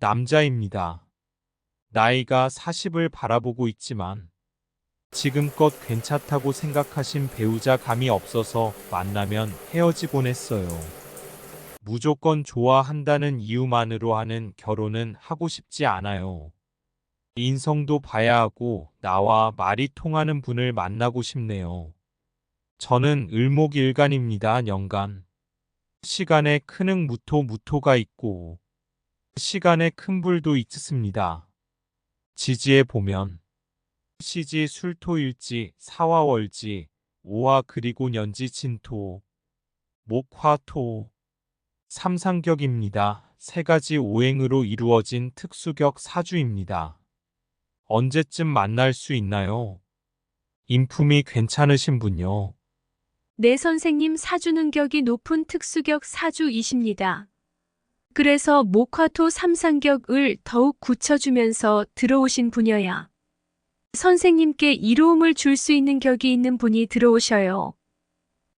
남자입니다. 나이가 40을 바라보고 있지만 지금껏 괜찮다고 생각하신 배우자 감이 없어서 만나면 헤어지곤 했어요. 무조건 좋아한다는 이유만으로 하는 결혼은 하고 싶지 않아요. 인성도 봐야 하고 나와 말이 통하는 분을 만나고 싶네요. 저는 을목일간입니다. 연간. 시간에 크능 무토 무토가 있고 시간에 큰 불도 있습니다. 지지에 보면 시지 술토일지 사화월지 오화 그리고 년지 진토 목화토 삼상격입니다. 세 가지 오행으로 이루어진 특수격 사주입니다. 언제쯤 만날 수 있나요? 인품이 괜찮으신 분요. 네 선생님 사주는 격이 높은 특수격 사주이십니다. 그래서 목화토 삼상격을 더욱 굳혀주면서 들어오신 분여야. 선생님께 이로움을 줄 수 있는 격이 있는 분이 들어오셔요.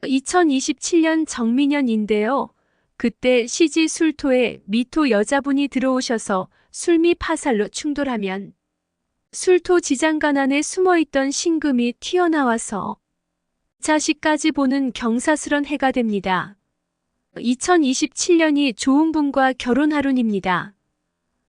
2027년 정민년인데요. 그때 시지 술토에 미토 여자분이 들어오셔서 술미 파살로 충돌하면 술토 지장간 안에 숨어있던 신금이 튀어나와서 자식까지 보는 경사스런 해가 됩니다. 2027년이 좋은 분과 결혼하룬입니다.